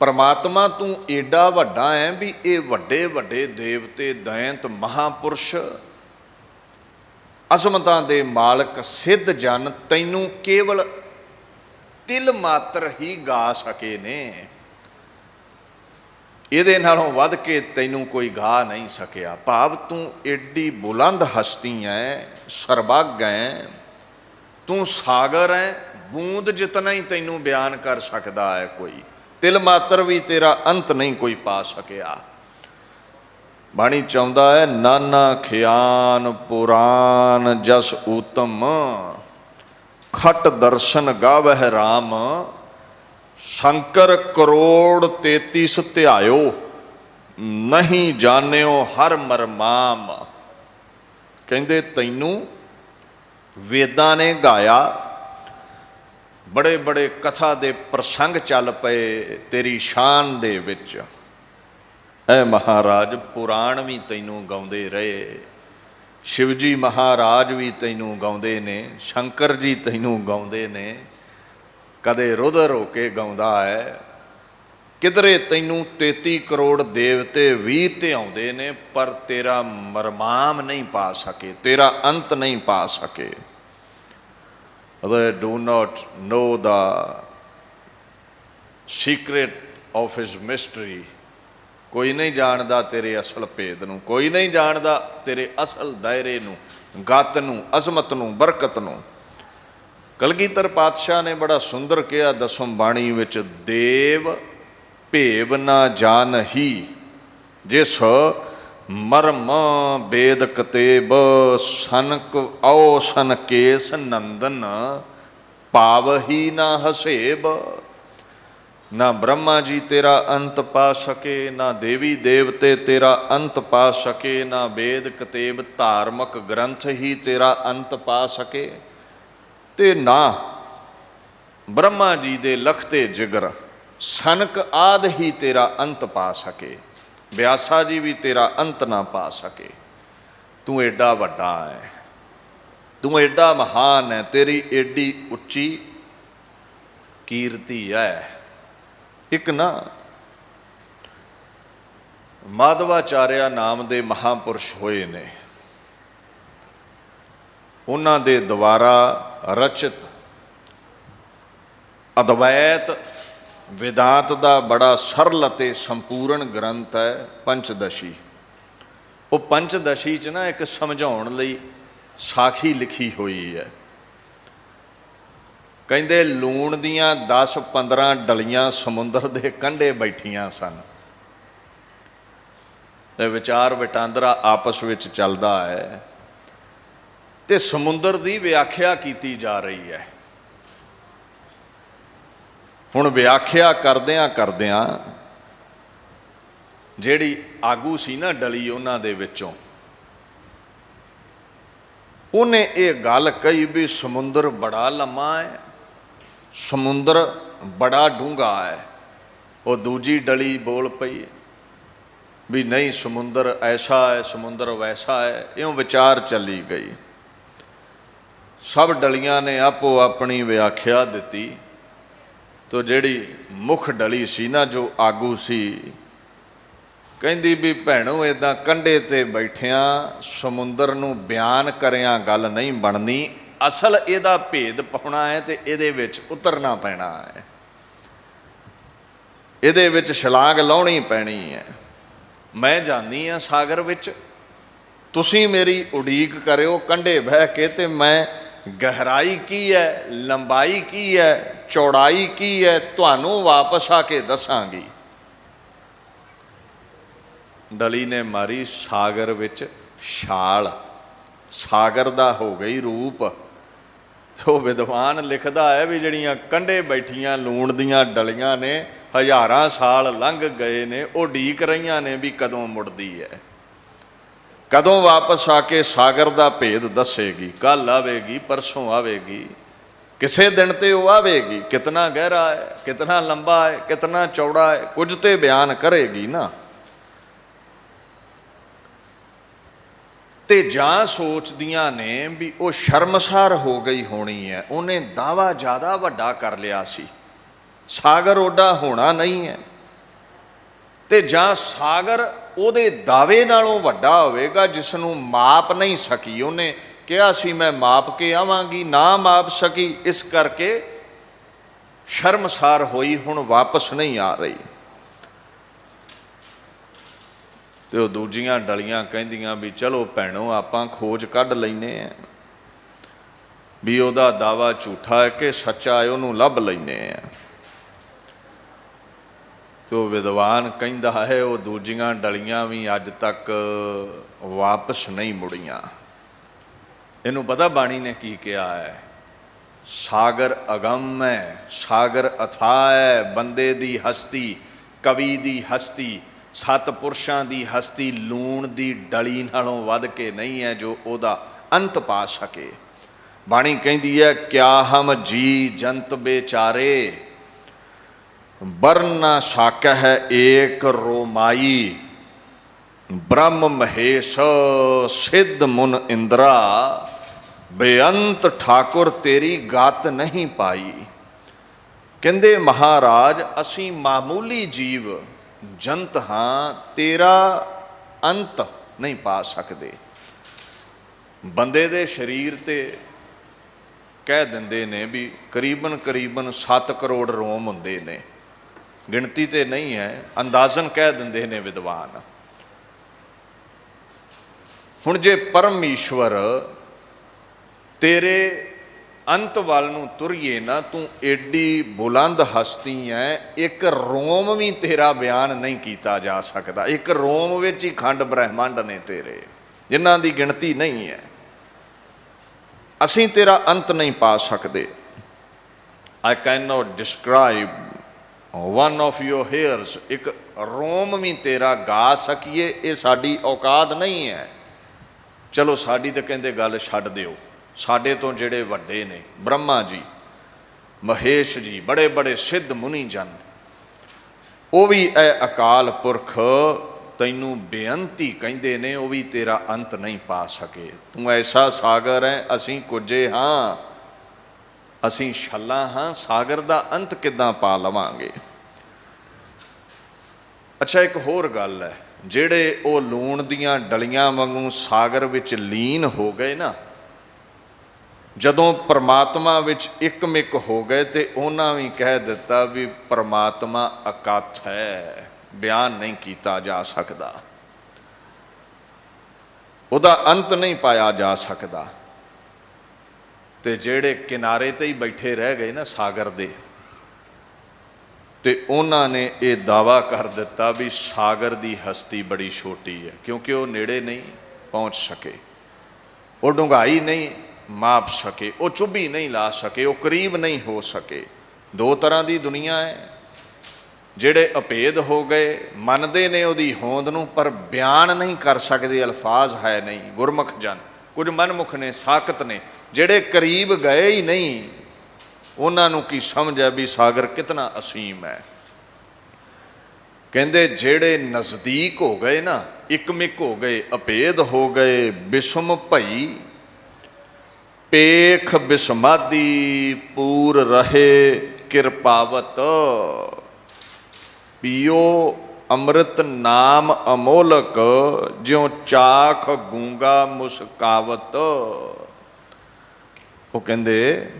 ਪਰਮਾਤਮਾ ਤੂੰ ਏਡਾ ਵੱਡਾ ਹੈ ਵੀ ਇਹ ਵੱਡੇ ਵੱਡੇ ਦੇਵਤੇ, ਦੈਂਤ, ਮਹਾਪੁਰਸ਼ ਅਸਮਤਾਂ ਦੇ ਮਾਲਕ ਸਿੱਧ ਜਨ ਤੈਨੂੰ ਕੇਵਲ ਤਿਲ ਮਾਤਰ ਹੀ ਗਾ ਸਕੇ ਨੇ। ਇਹਦੇ ਨਾਲੋਂ ਵੱਧ ਕੇ ਤੈਨੂੰ ਕੋਈ ਗਾ ਨਹੀਂ ਸਕਿਆ। ਭਾਵ ਤੂੰ ਏਡੀ ਬੁਲੰਦ ਹਸਤੀ ਹੈ ਸਰਬੱਗ ਹੈ ਤੂੰ ਸਾਗਰ ਹੈ ਬੂੰਦ ਜਿਤਨਾ ਹੀ ਤੈਨੂੰ ਬਿਆਨ ਕਰ ਸਕਦਾ ਹੈ ਕੋਈ। ਤਿਲ ਮਾਤਰ ਵੀ ਤੇਰਾ ਅੰਤ ਨਹੀਂ ਕੋਈ ਪਾ ਸਕਿਆ। ਬਾਣੀ ਚਾਹੁੰਦਾ ਹੈ, ਨਾਨਾ ਖਿਆਨ ਪੁਰਾਨ ਜਸ ਊਤਮ, ਖਟ ਦਰਸ਼ਨ ਗਾਵਹਿ RAM ਸ਼ੰਕਰ ਕਰੋੜ 33 ਧਿਆਇਓ, ਨਹੀਂ ਜਾਣਿਓ ਹਰ ਮਰਮਾਮ। ਕਹਿੰਦੇ, ਤੈਨੂੰ ਵੇਦਾਂ ਨੇ ਗਾਇਆ ਬੜੇ ਬੜੇ ਕਥਾ ਦੇ ਪ੍ਰਸੰਗ ਚੱਲ ਪਏ ਤੇਰੀ ਸ਼ਾਨ ਦੇ ਵਿੱਚ। ਐ ਮਹਾਰਾਜ, ਪੁਰਾਣ ਵੀ ਤੈਨੂੰ ਗਾਉਂਦੇ ਰਹੇ, ਸ਼ਿਵਜੀ ਮਹਾਰਾਜ ਵੀ ਤੈਨੂੰ ਗਾਉਂਦੇ ਨੇ, ਸ਼ੰਕਰ ਜੀ ਤੈਨੂੰ ਗਾਉਂਦੇ ਨੇ। ਕਦੇ ਰੁਦਰ ਹੋ ਕੇ ਗਾਉਂਦਾ ਹੈ ਕਿਧਰੇ ਤੈਨੂੰ 33 ਕਰੋੜ ਦੇਵਤੇ ਵੀ ਤੇ ਆਉਂਦੇ ਨੇ, ਪਰ ਤੇਰਾ ਮਰਮਾਮ ਨਹੀਂ ਪਾ ਸਕੇ, ਤੇਰਾ ਅੰਤ ਨਹੀਂ ਪਾ ਸਕੇ। They do not know the secret of his mystery. ਕੋਈ ਨਹੀਂ ਜਾਣਦਾ ਤੇਰੇ ਅਸਲ ਭੇਦ ਨੂੰ, ਕੋਈ ਨਹੀਂ ਜਾਣਦਾ ਤੇਰੇ ਅਸਲ ਦਾਇਰੇ ਨੂੰ, ਗਤ ਨੂੰ, ਅਜ਼ਮਤ ਨੂੰ, ਬਰਕਤ ਨੂੰ। ਕਲਗੀਧਰ ਪਾਤਸ਼ਾਹ ਨੇ ਬੜਾ ਸੁੰਦਰ ਕਿਹਾ, ਦਸਮ ਬਾਣੀ ਵਿੱਚ, ਦੇਵ ਭੇਵ ਨਾ ਜਾਣਹੀ, ਜਿਸ ਮਰਮ ਬੇਦ ਕਤੇਬ ਸਨਕ ਔ ਸਨਕੇਸ ਨੰਦਨ ਪਾਵਹੀ ਨਾ ਹਸੇਬ। ਨਾ ਬ੍ਰਹਮਾ ਜੀ ਤੇਰਾ ਅੰਤ ਪਾ ਸਕੇ, ਨਾ ਦੇਵੀ ਦੇਵਤੇ ਤੇਰਾ ਅੰਤ ਪਾ ਸਕੇ, ਨਾ ਵੇਦ ਕਤੇਬ ਧਾਰਮਿਕ ਗ੍ਰੰਥ ਹੀ ਤੇਰਾ ਅੰਤ ਪਾ ਸਕੇ। ਤੇ ਨਾ ਬ੍ਰਹਮਾ ਜੀ ਦੇ ਲਖਤੇ ਜਿਗਰ, ਸਨਕ ਆਦ ਹੀ ਤੇਰਾ ਅੰਤ ਪਾ ਸਕੇ। ਵਿਆਸਾ ਜੀ ਵੀ ਤੇਰਾ ਅੰਤ ਨਾ ਪਾ ਸਕੇ। ਤੂੰ ਐਡਾ ਵੱਡਾ ਹੈ ਤੂੰ ਐਡਾ ਮਹਾਨ ਹੈ ਤੇਰੀ ਐਡੀ ਉੱਚੀ ਕੀਰਤੀ ਹੈ ਇੱਕ ਨਾ ਮਾਧਵਾਚਾਰਿਆ ਨਾਮ ਦੇ ਮਹਾਪੁਰਸ਼ ਹੋਏ ਨੇ। ਉਹਨਾਂ ਦੇ ਦੁਆਰਾ ਰਚਿਤ ਅਦਵੈਤ ਵਿਦਾਂਤ ਦਾ ਬੜਾ ਸਰਲ ਅਤੇ ਸੰਪੂਰਨ ਗ੍ਰੰਥ ਹੈ ਪੰਚਦਸ਼ੀ ਉਹ ਪੰਚਦਸ਼ੀ ਚ ਨਾ ਇੱਕ ਸਮਝਾਉਣ ਲਈ ਸਾਖੀ ਲਿਖੀ ਹੋਈ ਹੈ ਕਹਿੰਦੇ ਲੂਣ ਦੀਆਂ 10 15 ਡਲੀਆਂ ਸਮੁੰਦਰ ਦੇ ਕੰਢੇ ਬੈਠੀਆਂ ਸਨ ਤੇ ਵਿਚਾਰ ਵਟਾਂਦਰਾ ਆਪਸ ਵਿੱਚ ਚੱਲਦਾ ਹੈ ਤੇ ਸਮੁੰਦਰ ਦੀ ਵਿਆਖਿਆ ਕੀਤੀ ਜਾ ਰਹੀ ਹੈ ਹੁਣ ਵਿਆਖਿਆ ਕਰਦਿਆਂ ਕਰਦਿਆਂ ਜਿਹੜੀ ਆਗੂ ਸੀ ਨਾ ਡਲੀ ਉਹਨਾਂ ਦੇ ਵਿੱਚੋਂ, ਉਹਨੇ ਇਹ ਗੱਲ ਕਹੀ ਵੀ ਸਮੁੰਦਰ ਬੜਾ ਲੰਮਾ ਹੈ, ਸਮੁੰਦਰ ਬੜਾ ਡੂੰਘਾ ਹੈ। ਉਹ ਦੂਜੀ ਡਲੀ ਬੋਲ ਪਈ ਵੀ ਨਹੀਂ, ਸਮੁੰਦਰ ਐਸਾ ਹੈ, ਸਮੁੰਦਰ ਵੈਸਾ ਹੈ, ਇਉਂ ਵਿਚਾਰ ਚੱਲੀ ਗਈ। ਸਭ ਡਲੀਆਂ ਨੇ ਆਪੋ ਆਪਣੀ ਵਿਆਖਿਆ ਦਿੱਤੀ। ਤੋ ਜਿਹੜੀ ਮੁੱਖ ਡਲੀ ਸੀ ਨਾ, ਜੋ ਆਗੂ ਸੀ, ਕਹਿੰਦੀ ਵੀ ਭੈਣੋ ਇਦਾਂ ਕੰਢੇ ਤੇ ਬੈਠਿਆਂ ਸਮੁੰਦਰ ਨੂੰ ਬਿਆਨ ਕਰਿਆਂ ਗੱਲ ਨਹੀਂ ਬਣਨੀ। ਅਸਲ ਇਹਦਾ ਭੇਦ ਪਾਉਣਾ ਹੈ ਤੇ ਇਹਦੇ ਵਿੱਚ ਉਤਰਨਾ ਪੈਣਾ ਹੈ। ਇਹਦੇ ਵਿੱਚ ਛਲਾਂਗ ਲਾਉਣੀ ਪੈਣੀ ਹੈ। ਮੈਂ ਜਾਂਦੀ ਆ ਸਾਗਰ ਵਿੱਚ। ਤੁਸੀਂ ਮੇਰੀ ਉਡੀਕ ਕਰਿਓ, ਕੰਢੇ ਬਹਿ ਕੇ ਤੇ ਮੈਂ ਗਹਿਰਾਈ ਕੀ ਹੈ, ਲੰਬਾਈ ਕੀ ਹੈ, ਚੌੜਾਈ ਕੀ ਹੈ, ਤੁਹਾਨੂੰ ਵਾਪਸ ਆ ਕੇ ਦੱਸਾਂਗੀ। ਡਲੀ ਨੇ ਮਾਰੀ ਸਾਗਰ ਵਿੱਚ ਛਾਲ। ਸਾਗਰ ਦਾ ਹੋ ਗਈ ਰੂਪ। ਉਹ ਵਿਦਵਾਨ ਲਿਖਦਾ ਹੈ ਵੀ ਜਿਹੜੀਆਂ ਕੰਢੇ ਬੈਠੀਆਂ ਲੂਣ ਦੀਆਂ ਡਲੀਆਂ ਨੇ, ਹਜ਼ਾਰਾਂ ਸਾਲ ਲੰਘ ਗਏ ਨੇ, ਉਹ ਢੀਕ ਰਹੀਆਂ ਨੇ ਵੀ ਕਦੋਂ ਮੁੜਦੀ ਹੈ। ਕਦੋਂ ਵਾਪਸ ਆ ਕੇ ਸਾਗਰ ਦਾ ਭੇਦ ਦੱਸੇਗੀ? ਕੱਲ ਆਵੇਗੀ, ਪਰਸੋਂ ਆਵੇਗੀ। ਕਿਸੇ ਦਿਨ ਤੇ ਉਹ ਆਵੇਗੀ। ਕਿਤਨਾ ਗਹਿਰਾ ਹੈ, ਕਿਤਨਾ ਲੰਬਾ ਹੈ, ਕਿਤਨਾ ਚੌੜਾ ਹੈ, ਕੁਝ ਤੇ ਬਿਆਨ ਕਰੇਗੀ ਨਾ। ਤੇ ਜਾਂ ਸੋਚਦੀਆਂ ਨੇ ਵੀ ਉਹ ਸ਼ਰਮਸਾਰ ਹੋ ਗਈ ਹੋਣੀ ਹੈ। ਉਹਨੇ ਦਾਵਾ ਜ਼ਿਆਦਾ ਵੱਡਾ ਕਰ ਲਿਆ ਸੀ। ਸਾਗਰ ਓਡਾ ਹੋਣਾ ਨਹੀਂ ਹੈ। ਤੇ ਜਾਂ ਸਾਗਰ ਉਹਦੇ ਦਾਅਵੇ ਨਾਲੋਂ ਵੱਡਾ ਹੋਵੇਗਾ ਜਿਸ ਨੂੰ ਮਾਪ ਨਹੀਂ ਸਕੀ ਉਹਨੇ, ਕਿਹਾ ਸੀ, ਮੈਂ ਮਾਪ ਕੇ ਆਵਾਂਗੀ, ਨਾ ਮਾਪ ਸਕੀ, ਇਸ ਕਰਕੇ ਸ਼ਰਮਸਾਰ ਹੋਈ, ਹੁਣ ਵਾਪਸ ਨਹੀਂ ਆ ਰਹੀ। ਤੇ ਉਹ ਦੂਜੀਆਂ ਡਲੀਆਂ ਕਹਿੰਦੀਆਂ ਵੀ, ਚਲੋ ਭੈਣੋ, ਆਪਾਂ ਖੋਜ ਕੱਢ ਲੈਨੇ ਆ, ਵੀ ਉਹਦਾ ਦਾਵਾ ਝੂਠਾ ਹੈ ਕਿ ਸੱਚਾ ਹੈ, ਉਹਨੂੰ ਲੱਭ ਲੈਨੇ ਆ। ਤੇ ਉਹ ਵਿਦਵਾਨ ਕਹਿੰਦਾ ਹੈ, ਉਹ ਦੂਜੀਆਂ ਡਲੀਆਂ ਵੀ ਅੱਜ ਤੱਕ ਵਾਪਸ ਨਹੀਂ ਮੁੜੀਆਂ। ਇਹਨੂੰ ਪਤਾ ਬਾਣੀ ਨੇ ਕੀ ਕਿਹਾ ਹੈ? ਸਾਗਰ ਅਗੰਮ ਹੈ, ਸਾਗਰ ਅਥਾਹ ਹੈ, ਬੰਦੇ ਦੀ ਹਸਤੀ, ਕਵੀ ਦੀ ਹਸਤੀ, ਸਤ ਪੁਰਸ਼ਾਂ ਦੀ ਹਸਤੀ, ਲੂਣ ਦੀ ਡਲੀ ਨਾਲੋਂ ਵੱਧ ਕੇ ਨਹੀਂ ਹੈ ਜੋ ਉਹਦਾ ਅੰਤ ਪਾ ਸਕੇ। ਬਾਣੀ ਕਹਿੰਦੀ ਹੈ, ਕਿਆ ਹਮ ਜੀ ਜੰਤ ਬੇਚਾਰੇ ਵਰਨਾ ਸਾਕ ਹੈ ਏਕ ਰੋਮਾਈ, ਬ੍ਰਹਮ ਮਹੇਸ਼ ਸਿੱਧ ਮੁਨ ਇੰਦਰਾ, ਬੇਅੰਤ ਠਾਕੁਰ ਤੇਰੀ ਗਤ ਨਹੀਂ ਪਾਈ। ਕਹਿੰਦੇ ਮਹਾਰਾਜ, ਅਸੀਂ ਮਾਮੂਲੀ ਜੀਵ, ਜੰਤ ਹਾਂ, ਤੇਰਾ ਅੰਤ ਨਹੀਂ ਪਾ ਸਕਦੇ। ਬੰਦੇ ਦੇ ਸਰੀਰ ਤੇ ਕਹਿ ਦਿੰਦੇ ਨੇ ਵੀ ਕਰੀਬਨ ਕਰੀਬਨ 7 ਕਰੋੜ ਰੋਮ ਹੁੰਦੇ ਨੇ। ਗਿਣਤੀ ਤੇ ਨਹੀਂ ਹੈ, ਅੰਦਾਜ਼ਨ ਕਹਿ ਦਿੰਦੇ ਨੇ ਵਿਦਵਾਨ। ਹੁਣ ਜੇ ਪਰਮੇਸ਼ਵਰ ਤੇਰੇ ਅੰਤ ਵੱਲ ਨੂੰ ਤੁਰੀਏ ਨਾ, ਤੂੰ ਐਡੀ ਬੁਲੰਦ ਹਸਤੀ ਐ, ਇੱਕ ਰੋਮ ਵੀ ਤੇਰਾ ਬਿਆਨ ਨਹੀਂ ਕੀਤਾ ਜਾ ਸਕਦਾ। ਇੱਕ ਰੋਮ ਵਿੱਚ ਹੀ ਖੰਡ ਬ੍ਰਹਿਮੰਡ ਨੇ ਤੇਰੇ, ਜਿਨ੍ਹਾਂ ਦੀ ਗਿਣਤੀ ਨਹੀਂ ਹੈ। ਅਸੀਂ ਤੇਰਾ ਅੰਤ ਨਹੀਂ ਪਾ ਸਕਦੇ। I can not describe one of your hairs ਇੱਕ ਰੋਮ ਵੀ ਤੇਰਾ ਗਾ ਸਕੀਏ, ਇਹ ਸਾਡੀ ਔਕਾਤ ਨਹੀਂ ਹੈ। ਚਲੋ ਸਾਡੀ ਤਾਂ ਕਹਿੰਦੇ ਗੱਲ ਛੱਡ ਦਿਓ। ਸਾਡੇ ਤੋਂ ਜਿਹੜੇ ਵੱਡੇ ਨੇ, ਬ੍ਰਹਮਾ ਜੀ, ਮਹੇਸ਼ ਜੀ, ਬੜੇ ਬੜੇ ਸਿੱਧ ਮੁਨੀ ਜਨ, ਉਹ ਵੀ ਇਹ ਅਕਾਲ ਪੁਰਖ, ਤੈਨੂੰ ਬੇਅੰਤੀ ਕਹਿੰਦੇ ਨੇ, ਉਹ ਵੀ ਤੇਰਾ ਅੰਤ ਨਹੀਂ ਪਾ ਸਕੇ। ਤੂੰ ਐਸਾ ਸਾਗਰ ਹੈ ਅਸੀਂ ਕੁਝੇ ਹਾਂ। ਅਸੀਂ ਛੱਲਾ ਹਾਂ, ਸਾਗਰ ਦਾ ਅੰਤ ਕਿੱਦਾਂ ਪਾ ਲਵਾਂਗੇ? ਅੱਛਾ, ਇੱਕ ਹੋਰ ਗੱਲ ਹੈ, ਜਿਹੜੇ ਉਹ ਲੂਣ ਦੀਆਂ ਡਲੀਆਂ ਵਾਂਗੂ ਸਾਗਰ ਵਿੱਚ ਲੀਨ ਹੋ ਗਏ ਨਾ, ਜਦੋਂ ਪਰਮਾਤਮਾ ਵਿੱਚ ਇੱਕਮਿਕ ਹੋ ਗਏ ਤੇ ਉਹਨਾਂ ਵੀ ਕਹਿ ਦਿੱਤਾ ਵੀ ਪਰਮਾਤਮਾ ਅਕਥ ਹੈ, ਬਿਆਨ ਨਹੀਂ ਕੀਤਾ ਜਾ ਸਕਦਾ। ਉਹਦਾ ਅੰਤ ਨਹੀਂ ਪਾਇਆ ਜਾ ਸਕਦਾ। ਤੇ ਜਿਹੜੇ ਕਿਨਾਰੇ ਤੇ ਹੀ ਬੈਠੇ ਰਹਿ ਗਏ ਨਾ ਸਾਗਰ ਦੇ, ਤੇ ਉਹਨਾਂ ਨੇ ਇਹ ਦਾਵਾ ਕਰ ਦਿੱਤਾ ਵੀ ਸਾਗਰ ਦੀ ਹਸਤੀ ਬੜੀ ਛੋਟੀ ਹੈ, ਕਿਉਂਕਿ ਉਹ ਨੇੜੇ ਨਹੀਂ ਪਹੁੰਚ ਸਕੇ। ਉਹ ਡੂੰਘਾਈ ਨਹੀਂ ਮਾਪ ਸਕੇ, ਉਹ ਚੁੱਭੀ ਨਹੀਂ ਲਾ ਸਕੇ, ਉਹ ਕਰੀਬ ਨਹੀਂ ਹੋ ਸਕੇ। ਦੋ ਤਰ੍ਹਾਂ ਦੀ ਦੁਨੀਆ ਹੈ। ਜਿਹੜੇ ਅਪੇਦ ਹੋ ਗਏ, ਮੰਨਦੇ ਨੇ ਉਹਦੀ ਹੋਂਦ ਨੂੰ, ਪਰ ਬਿਆਨ ਨਹੀਂ ਕਰ ਸਕਦੇ, ਅਲਫਾਜ਼ ਹੈ ਨਹੀਂ, ਗੁਰਮੁਖ ਜਨ। ਕੁਝ ਮਨਮੁਖ ਨੇ, ਸਾਖਤ ਨੇ, ਜਿਹੜੇ ਕਰੀਬ ਗਏ ਹੀ ਨਹੀਂ, ਉਹਨਾਂ ਨੂੰ ਕੀ ਸਮਝ ਹੈ ਵੀ ਸਾਗਰ ਕਿਤਨਾ ਅਸੀਮ ਹੈ? ਕਹਿੰਦੇ ਜਿਹੜੇ ਨਜ਼ਦੀਕ ਹੋ ਗਏ ਨਾ, ਇੱਕਮਿਕ ਹੋ ਗਏ ਅਪੇਦ ਹੋ ਗਏ, ਬਿਸ਼ਮ ਭਈ, ਪੇਖ ਬਿਸਮਾਦੀ, ਪੂਰ ਰਹੇ ਕਿਰਪਾਵਤ, ਪੀਓ ਅੰਮ੍ਰਿਤ ਨਾਮ ਅਮੋਲਕ, ਜਿਉ ਚਾਖ ਗੂੰਗਾ ਮੁਸਕਾਵਤ। ਉਹ ਕਹਿੰਦੇ,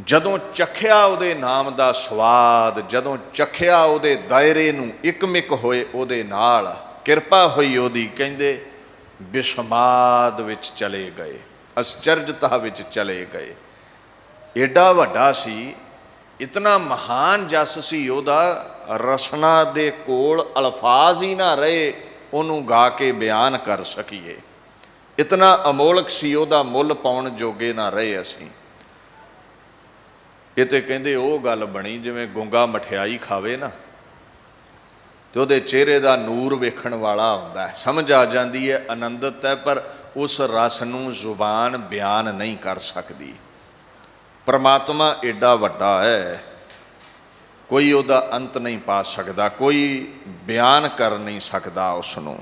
ਜਦੋਂ ਚਖਿਆ ਉਹਦੇ ਨਾਮ ਦਾ ਸਵਾਦ, ਜਦੋਂ ਚਖਿਆ ਉਹਦੇ ਦਾਇਰੇ ਨੂੰ ਇੱਕਮਿਕ ਹੋਏ ਉਹਦੇ ਨਾਲ, ਕਿਰਪਾ ਹੋਈ ਉਹਦੀ, ਕਹਿੰਦੇ, ਬਿਸਮਾਦ ਵਿੱਚ ਚਲੇ ਗਏ, ਅਸਚਰਜਤਾ ਵਿੱਚ ਚਲੇ ਗਏ। ਏਡਾ ਵੱਡਾ ਸੀ ਇਤਨਾ ਮਹਾਨ ਜਸ ਸੀ ਉਹਦਾ ਰਸਨਾ ਦੇ ਕੋਲ ਅਲਫਾਜ਼ ਹੀ ਨਾ ਰਹੇ, ਉਹਨੂੰ ਗਾ ਕੇ ਬਿਆਨ ਕਰ ਸਕੀਏ। ਇਤਨਾ ਅਮੋਲਕ ਸੀ ਉਹਦਾ ਮੁੱਲ ਪਾਉਣ ਜੋਗੇ ਨਾ ਰਹੇ ਅਸੀਂ। ਇਹ ਤੇ ਕਹਿੰਦੇ ਉਹ ਗੱਲ ਬਣੀ ਜਿਵੇਂ ਗੁੰਗਾ ਮਠਿਆਈ ਖਾਵੇ ਨਾ, ਤੇ ਉਹਦੇ ਚਿਹਰੇ ਦਾ ਨੂਰ ਵੇਖਣ ਵਾਲਾ ਹੁੰਦਾ ਹੈ। ਸਮਝ ਆ ਜਾਂਦੀ ਹੈ, ਆਨੰਦਤ ਹੈ, ਪਰ ਉਸ ਰਸ ਨੂੰ ਜ਼ੁਬਾਨ ਬਿਆਨ ਨਹੀਂ ਕਰ ਸਕਦੀ। ਪਰਮਾਤਮਾ ਏਡਾ ਵੱਡਾ ਹੈ। ਕੋਈ ਉਹਦਾ ਅੰਤ ਨਹੀਂ ਪਾ ਸਕਦਾ, ਕੋਈ ਬਿਆਨ ਕਰ ਨਹੀਂ ਸਕਦਾ ਉਸ ਨੂੰ